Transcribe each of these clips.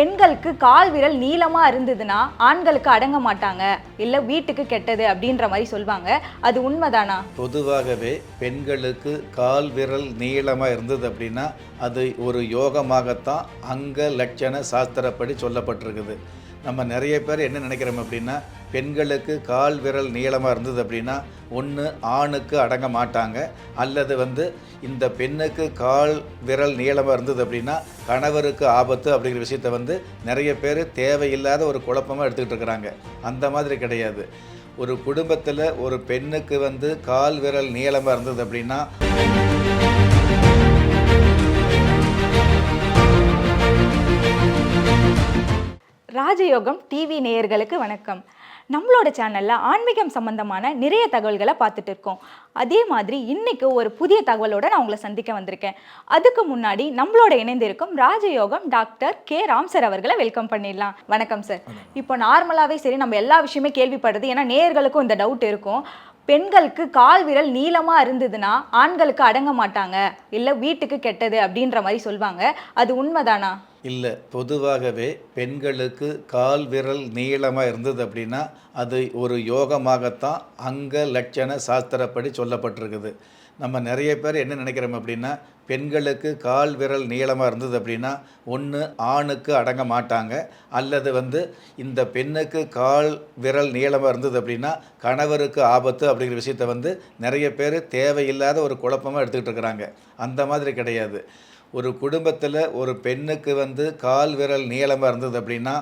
பெண்களுக்கு கால் விரல் நீளமாக இருந்ததுன்னா ஆண்களுக்கு அடங்க மாட்டாங்க. இல்லை வீட்டுக்கு கெட்டது அப்படின்ற மாதிரி சொல்லுவாங்க அது உண்மைதானா? பொதுவாகவே பெண்களுக்கு கால் விரல் நீளமாக இருந்தது அப்படின்னா அது ஒரு யோகமாகத்தான் அங்க லட்சண சாஸ்திரப்படி சொல்லப்பட்டிருக்குது. நம்ம நிறைய பேர் என்ன நினைக்கிறோம் அப்படின்னா பெண்களுக்கு கால் விரல் நீளமாக இருந்தது அப்படின்னா ஒன்று ஆணுக்கு அடங்க மாட்டாங்க. அல்லது வந்து இந்த பெண்ணுக்கு கால் விரல் நீளமாக இருந்தது அப்படின்னா கணவருக்கு ஆபத்து அப்படிங்கிற விஷயத்த வந்து நிறைய பேர் தேவையில்லாத ஒரு குழப்பமாக எடுத்துக்கிட்டு இருக்கிறாங்க. அந்த மாதிரி கிடையாது. ஒரு குடும்பத்தில் ஒரு பெண்ணுக்கு வந்து கால் விரல் நீளமாக இருந்தது அப்படின்னா ராஜயோகம் டிவி நேயர்களுக்கு வணக்கம். நம்மளோட சேனலில் ஆன்மீகம் சம்பந்தமான நிறைய தகவல்களை பார்த்துட்டு இருக்கோம். அதே மாதிரி இன்னைக்கு ஒரு புதிய தகவலோட நான் உங்களை சந்திக்க வந்திருக்கேன். அதுக்கு முன்னாடி நம்மளோட இணைந்திருக்கும் Rajayogam doctor K. Ram sir அவர்களை வெல்கம் பண்ணிடலாம். வணக்கம் சார் இப்போ நார்மலாகவே சரி நம்ம எல்லா விஷயமே கேள்விப்படுறது ஏன்னா நேயர்களுக்கும் இந்த டவுட் இருக்கும். பெண்களுக்கு கால் விரல் நீளமாக இருந்ததுன்னா ஆண்களுக்கு அடங்க மாட்டாங்க. இல்லை வீட்டுக்கு கெட்டது அப்படின்ற மாதிரி சொல்லுவாங்க அது உண்மைதானா? இல்லை பொதுவாகவே பெண்களுக்கு கால் விரல் நீளமாக இருந்தது அப்படின்னா அது ஒரு யோகமாகத்தான் அங்க லட்சண சாஸ்திரப்படி சொல்லப்பட்டிருக்குது. நம்ம நிறைய பேர் என்ன நினைக்கிறோம் அப்படின்னா பெண்களுக்கு கால் விரல் நீளமாக இருந்தது அப்படின்னா ஒன்று ஆணுக்கு அடங்க மாட்டாங்க. அல்லது வந்து இந்த பெண்ணுக்கு கால் விரல் நீளமாக இருந்தது அப்படின்னா கணவருக்கு ஆபத்து அப்படிங்கிற விஷயத்த வந்து நிறைய பேர் தேவையில்லாத ஒரு குழப்பமாக எடுத்துக்கிட்டு இருக்கிறாங்க. அந்த மாதிரி கிடையாது. ஒரு குடும்பத்தில் ஒரு பெண்ணுக்கு வந்து கால் விரல் நீளமாக இருந்தது அப்படின்னா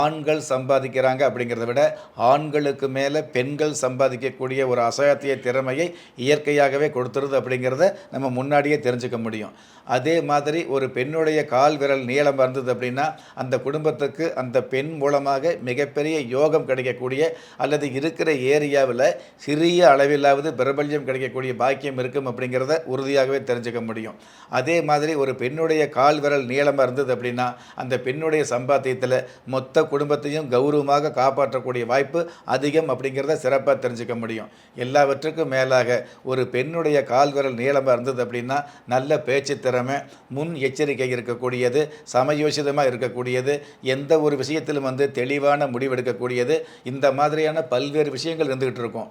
ஆண்கள் சம்பாதிக்கிறாங்க அப்படிங்கிறத விட ஆண்களுக்கு மேலே பெண்கள் சம்பாதிக்கக்கூடிய ஒரு அசாத்திய திறமையை இயற்கையாகவே கொடுத்துருது அப்படிங்கிறத நம்ம முன்னாடியே தெரிஞ்சுக்க முடியும். அதே மாதிரி ஒரு பெண்ணுடைய கால் விரல் நீளமாக இருந்தது அப்படின்னா அந்த குடும்பத்துக்கு அந்த பெண் மூலமாக மிகப்பெரிய யோகம் கிடைக்கக்கூடிய அல்லது இருக்கிற ஏரியாவில் சிறிய அளவிலாவது பிரபல்யம் கிடைக்கக்கூடிய பாக்கியம் இருக்கும் அப்படிங்கிறத உறுதியாகவே தெரிஞ்சுக்க முடியும். அதே மாதிரி ஒரு பெண்ணுடைய கால் விரல் நீளமாக இருந்தது அப்படின்னா அந்த பெண்ணுடைய சம்பாத்தியத்தில் மொத்த குடும்பத்தையும் கௌரவமாக காப்பாற்றக்கூடிய வாய்ப்பு அதிகம் அப்படிங்கிறத சிறப்பாக தெரிஞ்சுக்க முடியும். எல்லாவற்றுக்கும் மேலாக ஒரு பெண்ணுடைய கால் விரல் நீளமாக இருந்தது அப்படின்னா நல்ல பேச்சு திறமை முன் எச்சரிக்கை இருக்கக்கூடியது சமயோசிதமாக இருக்கக்கூடியது எந்த ஒரு விஷயத்திலும் வந்து தெளிவான முடிவெடுக்கக்கூடியது இந்த மாதிரியான பல்வேறு விஷயங்கள் இருந்துகிட்டு இருக்கும்.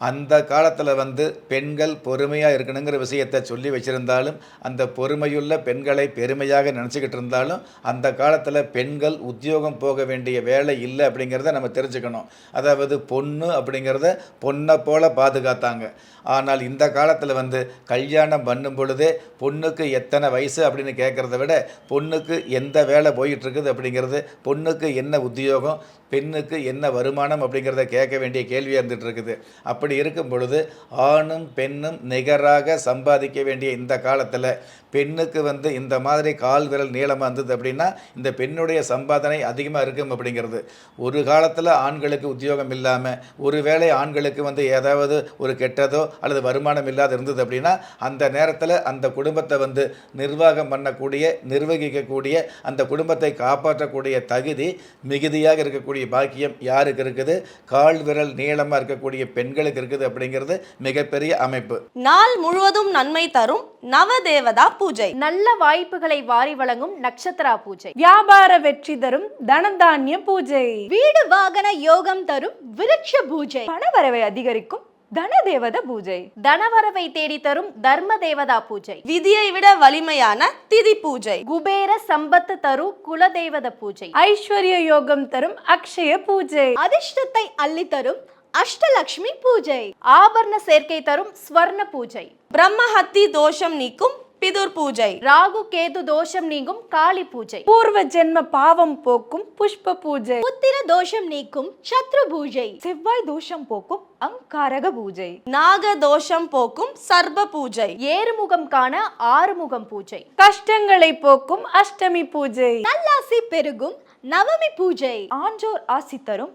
அந்த காலத்தில் வந்து பெண்கள் பொறுமையாக இருக்கணுங்கிற விஷயத்தை சொல்லி வச்சுருந்தாலும் அந்த பொறுமையுள்ள பெண்களை பெருமையாக நினச்சிக்கிட்டு இருந்தாலும் அந்த காலத்தில் பெண்கள் உத்தியோகம் போக வேண்டிய வேலை இல்லை அப்படிங்கிறத நம்ம தெரிஞ்சுக்கணும். அதாவது பொண்ணு அப்படிங்கிறத பொண்ணை போல் பாதுகாத்தாங்க. ஆனால் இந்த காலத்தில் வந்து கல்யாணம் பண்ணும் பொழுதே பொண்ணுக்கு எத்தனை வயசு அப்படின்னு கேட்குறத விட பொண்ணுக்கு எந்த வேலை போயிட்டுருக்குது அப்படிங்கிறது பொண்ணுக்கு என்ன உத்தியோகம் பெண்ணுக்கு என்ன வருமானம் அப்படிங்கிறத கேட்க வேண்டிய கேள்வியாக இருந்துகிட்ருக்குது இருக்குது அப்படி இருக்கும் பொழுது ஆணும் பெண்ணும் நிகராக சம்பாதிக்க வேண்டிய இந்த காலத்தில் பெண்ணுக்கு வந்து இந்த மாதிரி கால் விரல் நீளமாக இருந்தது அப்படின்னா இந்த பெண்ணுடைய சம்பாதனை அதிகமாக இருக்கும் அப்படிங்கிறது. ஒரு காலத்தில் ஆண்களுக்கு உத்தியோகம் இல்லாமல் ஒருவேளை ஆண்களுக்கு வந்து ஏதாவது ஒரு கெட்டதோ அல்லது வருமானம் இல்லாத இருந்தது அப்படின்னா அந்த நேரத்தில் அந்த குடும்பத்தை வந்து நிர்வாகம் பண்ணக்கூடிய நிர்வகிக்கக்கூடிய அந்த குடும்பத்தை காப்பாற்றக்கூடிய தகுதி மிகுதியாக இருக்கக்கூடிய பாக்கியம் யாருக்கு இருக்குது? கால் விரல் நீளமாக இருக்கக்கூடிய பெண்களுக்கு இருக்குது அப்படிங்கிறது மிகப்பெரிய அமைப்பு. நாள் முழுவதும் நன்மை தரும் நவதேவதா பூஜை. நல்ல வாய்ப்புகளை வாரி வழங்கும் நட்சத்திரா பூஜை. வியாபார வெற்றி தரும் தனதானிய பூஜை. வீடு வாகன யோகம் தரும் விருட்ச பூஜை. பணவரவை அதிகரிக்கும் தனதேவத பூஜை. தனவரவை தேடி தரும் தர்ம தேவதா பூஜை. விதியை விட வலிமையான திதி பூஜை. குபேர சம்பத்து தரும் குலதெய்வத பூஜை. ஐஸ்வர்ய யோகம் தரும் அக்ஷய பூஜை. அதிர்ஷ்டத்தை அள்ளி தரும் அஷ்டலக்ஷ்மி பூஜை. ஆபரண சேர்க்கை தரும் ஸ்வர்ண பூஜை. பிரம்மஹத்தி தோஷம் நீக்கும் பிதுர் பூஜை. ராகு கேது தோஷம் நீங்கும் காளி பூஜை. பூர்வ ஜென்ம பாவம் போக்கும் புஷ்ப பூஜை. புத்திர தோஷம் நீக்கும் சத்ரு பூஜை. செவ்வாய் தோஷம் போக்கும் அங்காரக பூஜை. நாக தோஷம் போக்கும் சர்ப பூஜை. ஏறுமுகம் காண ஆறுமுகம் பூஜை. கஷ்டங்களை போக்கும் அஷ்டமி பூஜை. நல்லாசி பெருகும் நவமி பூஜை. ஆன்றோர் ஆசி தரும்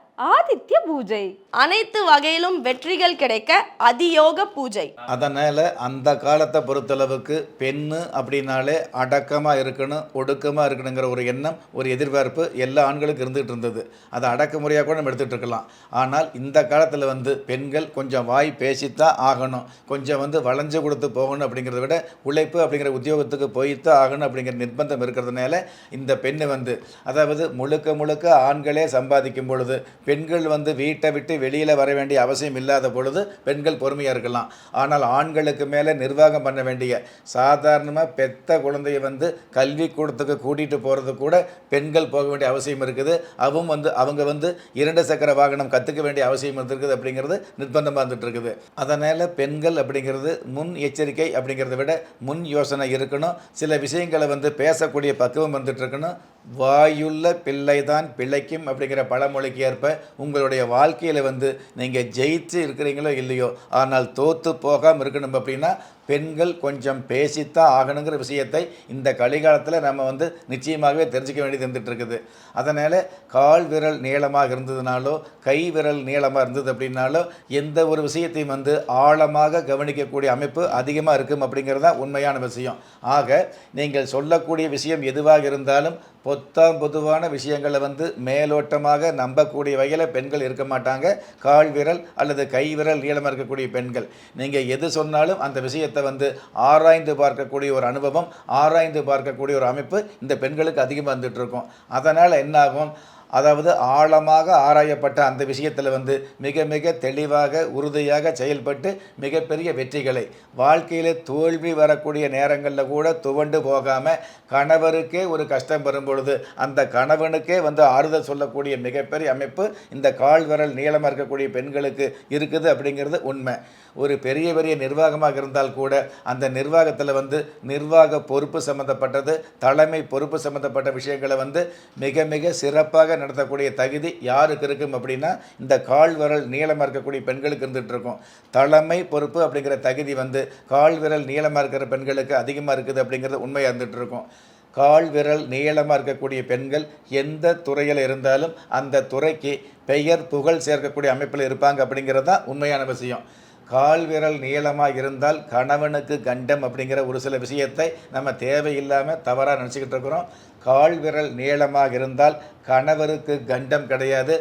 ஆதித்ய பூஜை. அனைத்து வகையிலும் வெற்றிகள் கிடைக்க அதியோக பூஜை. அதனால் அந்த காலத்தை பொறுத்தளவுக்கு பெண்ணு அப்படின்னாலே அடக்கமாக இருக்கணும் ஒடுக்கமாக இருக்கணுங்கிற ஒரு எண்ணம் ஒரு எதிர்பார்ப்பு எல்லா ஆண்களுக்கும் இருந்துகிட்டு இருந்தது. அதை அடக்குமுறையாக கூட நம்ம எடுத்துகிட்டு இருக்கலாம். ஆனால் இந்த காலத்தில் வந்து பெண்கள் கொஞ்சம் வாய் பேசித்தான் ஆகணும். கொஞ்சம் வந்து வளைஞ்சு கொடுத்து போகணும் அப்படிங்கிறத விட உழைப்பு அப்படிங்கிற உத்தியோகத்துக்கு போய்த்தான் ஆகணும் அப்படிங்கிற நிர்பந்தம் இருக்கிறதுனால இந்த பெண்ணு வந்து அதாவது முழுக்க முழுக்க ஆண்களே சம்பாதிக்கும் பொழுது பெண்கள் வந்து வீட்டை விட்டு வெளியில் வர வேண்டிய அவசியம் இல்லாத பொழுது பெண்கள் பொறுமையாக இருக்கலாம். ஆனால் ஆண்களுக்கு மேலே நிர்வாகம் பண்ண வேண்டிய சாதாரணமாக பெத்த குழந்தைய வந்து கல்வி கூடத்துக்கு கூட்டிகிட்டு போகிறது கூட பெண்கள் போக வேண்டிய அவசியம் இருக்குது. அவங்க வந்து அவங்க வந்து இரண்டு சக்கர வாகனம் கற்றுக்க வேண்டிய அவசியம் இருக்குது அப்படிங்கிறது நிர்பந்தமாக இருந்துட்டு இருக்குது. அதனால் பெண்கள் அப்படிங்கிறது முன் எச்சரிக்கை அப்படிங்கிறத விட முன் யோசனை இருக்கணும். சில விஷயங்களை வந்து பேசக்கூடிய பக்குவம் வந்துட்டு இருக்கணும். வாயுள்ள பிள்ளைதான் பிழைக்கும் அப்படிங்கிற பழமொழிக்கு ஏற்ப உங்களுடைய வாழ்க்கையில் வந்து நீங்கள் ஜெயிச்சு இருக்கிறீங்களோ இல்லையோ ஆனால் தோற்று போகாமல் இருக்கணும் அப்படின்னா பெண்கள் கொஞ்சம் பேசித்தான் ஆகணுங்கிற விஷயத்தை இந்த கலிகாலத்தில் நம்ம வந்து நிச்சயமாகவே தெரிஞ்சுக்க வேண்டியது இருந்துட்டு இருக்குது அதனால் கால் விரல் நீளமாக இருந்ததுனாலோ கை விரல் நீளமாக இருந்தது அப்படின்னாலோ எந்த ஒரு விஷயத்தையும் வந்து ஆழமாக கவனிக்கக்கூடிய அமைப்பு அதிகமாக இருக்கும் அப்படிங்கிறது தான் உண்மையான விஷயம். ஆக நீங்கள் சொல்லக்கூடிய விஷயம் எதுவாக இருந்தாலும் பொத்தாம் பொதுவான விஷயங்களை வந்து மேலோட்டமாக நம்பக்கூடிய வகையில் பெண்கள் இருக்க மாட்டாங்க. கால் விரல் அல்லது கை விரல் நீளமாக இருக்கக்கூடிய பெண்கள். நீங்கள் எது சொன்னாலும் அந்த விஷயத்தை வந்து ஆராய்ந்து பார்க்கக்கூடிய ஒரு அனுபவம் ஆராய்ந்து பார்க்கக்கூடிய ஒரு அமைப்பு இந்த பெண்களுக்கு அதிகமாக வந்துட்டு இருக்கும். அதனால் என்னாகும்? அதாவது ஆழமாக ஆராயப்பட்ட அந்த விஷயத்தில் வந்து மிக மிக தெளிவாக உறுதியாக செயல்பட்டு மிகப்பெரிய வெற்றிகளை. வாழ்க்கையில் தோல்வி வரக்கூடிய நேரங்களில் கூட துவண்டு போகாமல் கணவருக்கே ஒரு கஷ்டம் வரும் பொழுது அந்த கணவனுக்கே வந்து ஆறுதல் சொல்லக்கூடிய மிகப்பெரிய அமைப்பு இந்த கால் விரல் நீளமாக இருக்கக்கூடிய பெண்களுக்கு இருக்குது அப்படிங்கிறது உண்மை. ஒரு பெரிய பெரிய நிர்வாகமாக இருந்தால் கூட அந்த நிர்வாகத்தில் வந்து நிர்வாக பொறுப்பு சம்மந்தப்பட்டது தலைமை பொறுப்பு சம்மந்தப்பட்ட விஷயங்களை வந்து மிக மிக சிறப்பாக நடத்தக்கூடிய தகுதி யாருக்கு இருக்கும் அப்படின்னா இந்த கால் விரல் நீளமாக இருக்கக்கூடிய பெண்களுக்கு இருந்துகிட்டு இருக்கும். தலைமை பொறுப்பு அப்படிங்கிற தகுதி வந்து கால் விரல் நீளமாக இருக்கிற பெண்களுக்கு அதிகமாக இருக்குது அப்படிங்கிறது உண்மையாக இருந்துகிட்டு இருக்கும். கால் விரல் நீளமாக இருக்கக்கூடிய பெண்கள் எந்த துறையில் இருந்தாலும் அந்த துறைக்கு பெயர் புகழ் சேர்க்கக்கூடிய அமைப்பில் இருப்பாங்க அப்படிங்கிறது தான் உண்மையான விஷயம். கால் விரல் நீளமாக இருந்தால் கணவனுக்கு கண்டம் அப்படிங்கிற ஒரு சில விஷயத்தை நம்ம தேவையில்லாமல் தவறாக நினச்சிக்கிட்டு இருக்கிறோம். கால் விரல் நீளமாக இருந்தால் கணவருக்கு கண்டம் கிடையாது.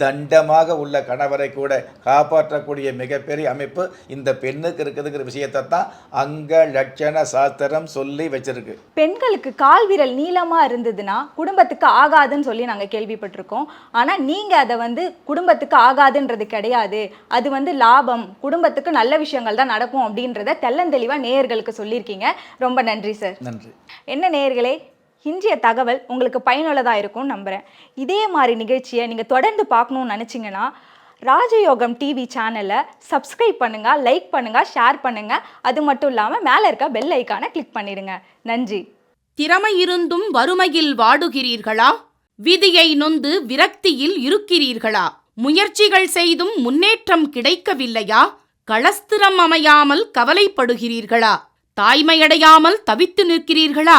தண்டமாக உள்ள கணவரை கூட காப்பாற்றக்கூடிய மிகப்பெரிய அமைப்பு இந்த பெண்ணுக்கு இருக்குதுங்கிற விஷயத்தை தான் அங்க லட்சண சாஸ்திரம் சொல்லி வச்சிருக்கு. பெண்களுக்கு கால் விரல் நீளமா இருந்ததுன்னா குடும்பத்துக்கு ஆகாதுன்னு சொல்லி நாங்க கேள்விப்பட்டிருக்கோம். ஆனா நீங்க அதை வந்து குடும்பத்துக்கு ஆகாதுன்றது கிடையாது. அது வந்து லாபம் குடும்பத்துக்கு நல்ல விஷயங்கள் தான் நடக்கும் அப்படின்றத தெள்ளந்தெளிவா நேயர்களுக்கு சொல்லியிருக்கீங்க. ரொம்ப நன்றி சார். நன்றி. என்ன நேயர்களே இன்றைய தகவல் உங்களுக்கு பயனுள்ளதாக இருக்கும்னு நம்புகிறேன் இதே மாதிரி நிகழ்ச்சியை நீங்கள் தொடர்ந்து பார்க்கணும்னு நினச்சிங்கன்னா ராஜயோகம் டிவி சேனலை சப்ஸ்கிரைப் பண்ணுங்கள் லைக் பண்ணுங்கள் ஷேர் பண்ணுங்கள் அது மட்டும் இல்லாமல் மேலே இருக்க பெல் ஐக்கானை கிளிக் பண்ணிடுங்க. நன்றி. திறமை இருந்தும் வறுமையில் வாடுகிறீர்களா? விதியை நொந்து விரக்தியில் இருக்கிறீர்களா? முயற்சிகள் செய்தும் முன்னேற்றம் கிடைக்கவில்லையா? களஸ்திரம் அமையாமல் கவலைப்படுகிறீர்களா? தாய்மையடையாமல் தவித்து நிற்கிறீர்களா?